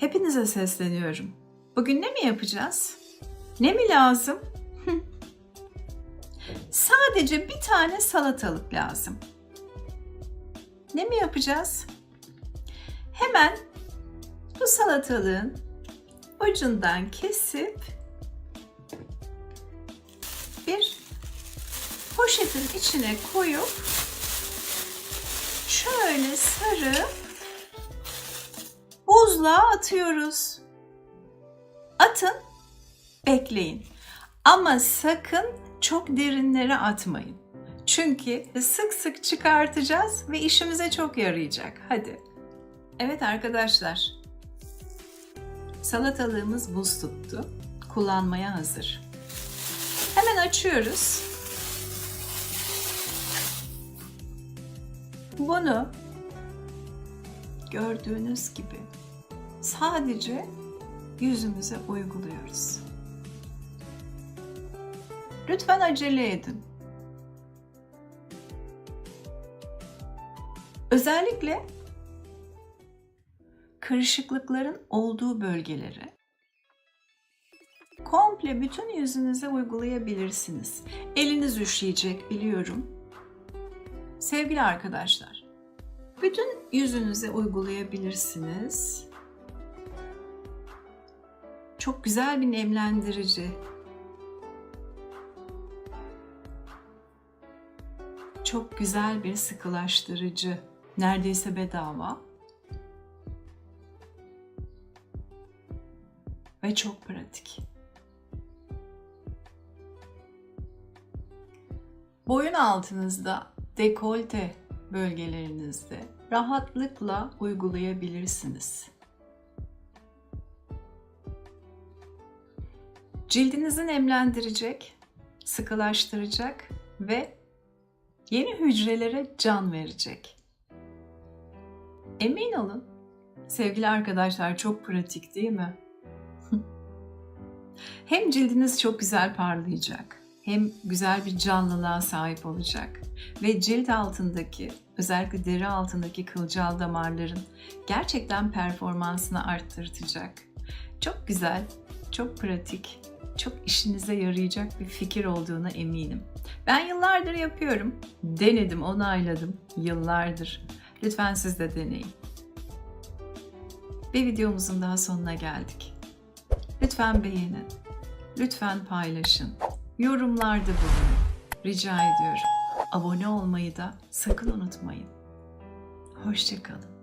Hepinize sesleniyorum. Bugün ne mi yapacağız? Ne mi lazım? Sadece bir tane salatalık lazım. Ne mi yapacağız? Hemen bu salatalığın ucundan kesip bir poşetin içine koyup şöyle sarıp buzluğa atıyoruz. Atın, bekleyin. Ama sakın çok derinlere atmayın. Çünkü sık sık çıkartacağız ve işimize çok yarayacak. Hadi. Evet arkadaşlar. Salatalığımız buz tuttu. Kullanmaya hazır. Hemen açıyoruz. Bunu gördüğünüz gibi sadece yüzümüze uyguluyoruz. Lütfen acele edin. Özellikle kırışıklıkların olduğu bölgelere komple bütün yüzünüze uygulayabilirsiniz. Eliniz üşüyecek biliyorum. Sevgili arkadaşlar, bütün yüzünüze uygulayabilirsiniz. Çok güzel bir nemlendirici. Çok güzel bir sıkılaştırıcı. Neredeyse bedava. Ve çok pratik. Boyun altınızda, dekolte bölgelerinizde rahatlıkla uygulayabilirsiniz. Cildinizi nemlendirecek, sıkılaştıracak ve yeni hücrelere can verecek. Emin olun, sevgili arkadaşlar çok pratik değil mi? hem cildiniz çok güzel parlayacak, hem güzel bir canlılığa sahip olacak ve cilt altındaki özellikle deri altındaki kılcal damarların gerçekten performansını arttırtacak. Çok güzel, çok pratik, çok işinize yarayacak bir fikir olduğuna eminim. Ben yıllardır yapıyorum. Denedim, onayladım yıllardır. Lütfen siz de deneyin. Bir videomuzun daha sonuna geldik. Lütfen beğenin. Lütfen paylaşın. Yorumlarda bulunun. Rica ediyorum. Abone olmayı da sakın unutmayın. Hoşçakalın.